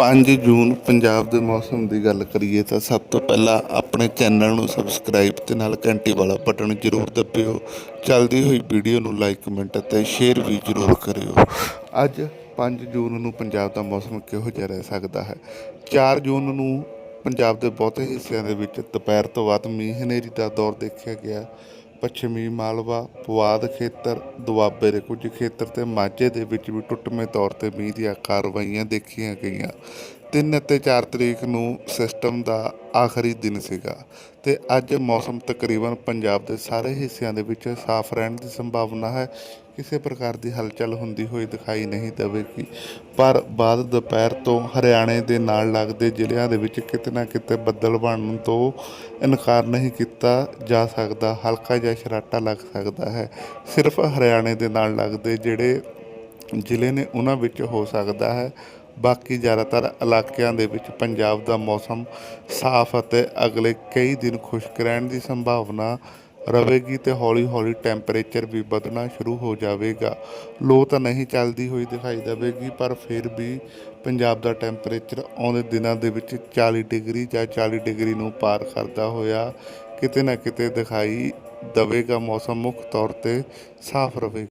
5 ਜੂਨ ਪੰਜਾਬ ਦੇ ਮੌਸਮ ਦੀ ਗੱਲ ਕਰੀਏ ਤਾਂ ਸਭ ਤੋਂ ਪਹਿਲਾਂ ਆਪਣੇ ਚੈਨਲ ਨੂੰ ਸਬਸਕ੍ਰਾਈਬ ਤੇ ਨਾਲ ਘੰਟੀ ਵਾਲਾ ਬਟਨ ਜ਼ਰੂਰ ਦਬਿਓ। ਚੱਲਦੀ ਹੋਈ ਵੀਡੀਓ ਨੂੰ ਲਾਈਕ, ਕਮੈਂਟ ਅਤੇ ਸ਼ੇਅਰ ਵੀ ਜ਼ਰੂਰ ਕਰਿਓ। ਅੱਜ 5 ਜੂਨ ਨੂੰ ਪੰਜਾਬ ਦਾ ਮੌਸਮ ਕਿਹੋ ਜਿਹਾ ਰਹਿ ਸਕਦਾ ਹੈ? 4 ਜੂਨ ਨੂੰ ਪੰਜਾਬ ਦੇ ਬਹੁਤੇ ਹਿੱਸਿਆਂ ਦੇ ਵਿੱਚ ਦੁਪਹਿਰ ਤੋਂ ਬਾਅਦ ਮੀਂਹ ਹਨੇਰੀ ਦਾ ਦੌਰ ਦੇਖਿਆ ਗਿਆ। ਪੱਛਮੀ ਮਾਲਵਾ, ਪੁਆਧ ਖੇਤਰ, ਦੁਆਬੇ ਦੇ ਕੁਝ ਖੇਤਰ ਤੇ ਮਾਝੇ ਦੇ ਵਿੱਚ ਵੀ ਟੁੱਟਵੇਂ ਤੌਰ ਤੇ ਮੀਂਹ ਦੀਆਂ ਕਾਰਵਾਈਆਂ ਦੇਖੀਆਂ ਗਈਆਂ। ਤਿੰਨ ਅਤੇ 4 ਤਰੀਕ ਨੂੰ ਸਿਸਟਮ ਦਾ ਆਖਰੀ ਦਿਨ ਸੀਗਾ ਤੇ ਅੱਜ ਮੌਸਮ ਤਕਰੀਬਨ ਪੰਜਾਬ ਦੇ ਸਾਰੇ ਹਿੱਸਿਆਂ ਦੇ ਵਿੱਚ ਸਾਫ਼ ਰਹਿਣ ਦੀ ਸੰਭਾਵਨਾ ਹੈ। ਕਿਸੇ ਪ੍ਰਕਾਰ ਦੀ ਹਲਚਲ ਹੁੰਦੀ ਹੋਈ ਦਿਖਾਈ ਨਹੀਂ ਦੇਵੇਗੀ। ਪਰ ਬਾਅਦ ਦੁਪਹਿਰ ਤੋਂ ਹਰਿਆਣੇ ਦੇ ਨਾਲ ਲੱਗਦੇ ਜ਼ਿਲ੍ਹਿਆਂ ਦੇ ਵਿੱਚ ਕਿਤੇ ਨਾ ਕਿਤੇ ਬੱਦਲ ਬਣਨ ਤੋਂ ਇਨਕਾਰ ਨਹੀਂ ਕੀਤਾ ਜਾ ਸਕਦਾ, ਹਲਕਾ ਜਿਹਾ ਸ਼ਰਾਟਾ ਲੱਗ ਸਕਦਾ ਹੈ। ਸਿਰਫ ਹਰਿਆਣੇ ਦੇ ਨਾਲ ਲੱਗਦੇ ਜਿਹੜੇ ਜ਼ਿਲ੍ਹੇ ਨੇ, ਉਹਨਾਂ ਵਿੱਚ ਹੋ ਸਕਦਾ ਹੈ। ਬਾਕੀ ਜ਼ਿਆਦਾਤਰ ਇਲਾਕਿਆਂ ਦੇ ਵਿੱਚ ਪੰਜਾਬ ਦਾ ਮੌਸਮ ਸਾਫ਼ ਅਤੇ ਅਗਲੇ ਕਈ ਦਿਨ ਖੁਸ਼ਕ ਰਹਿਣ ਦੀ ਸੰਭਾਵਨਾ ਰਵੇਗੀ ਤੇ ਹੌਲੀ-ਹੌਲੀ ਟੈਂਪਰੇਚਰ ਵੀ ਵਧਣਾ ਸ਼ੁਰੂ ਹੋ ਜਾਵੇਗਾ। ਲੋ ਤਾਂ ਨਹੀਂ ਚੱਲਦੀ ਹੋਈ ਦਿਖਾਈ ਦੇਵੇਗੀ, ਪਰ ਫਿਰ ਵੀ ਪੰਜਾਬ ਦਾ ਟੈਂਪਰੇਚਰ ਆਉਂਦੇ ਦਿਨਾਂ ਦੇ ਵਿੱਚ 40 ਡਿਗਰੀ ਜਾਂ 40 ਡਿਗਰੀ ਨੂੰ ਪਾਰ ਕਰਦਾ ਹੋਇਆ ਕਿਤੇ ਨਾ ਕਿਤੇ ਦਿਖਾਈ ਦਵੇਗਾ। ਮੌਸਮ ਮੁੱਖ ਤੌਰ ਤੇ ਸਾਫ਼ ਰਵੇ।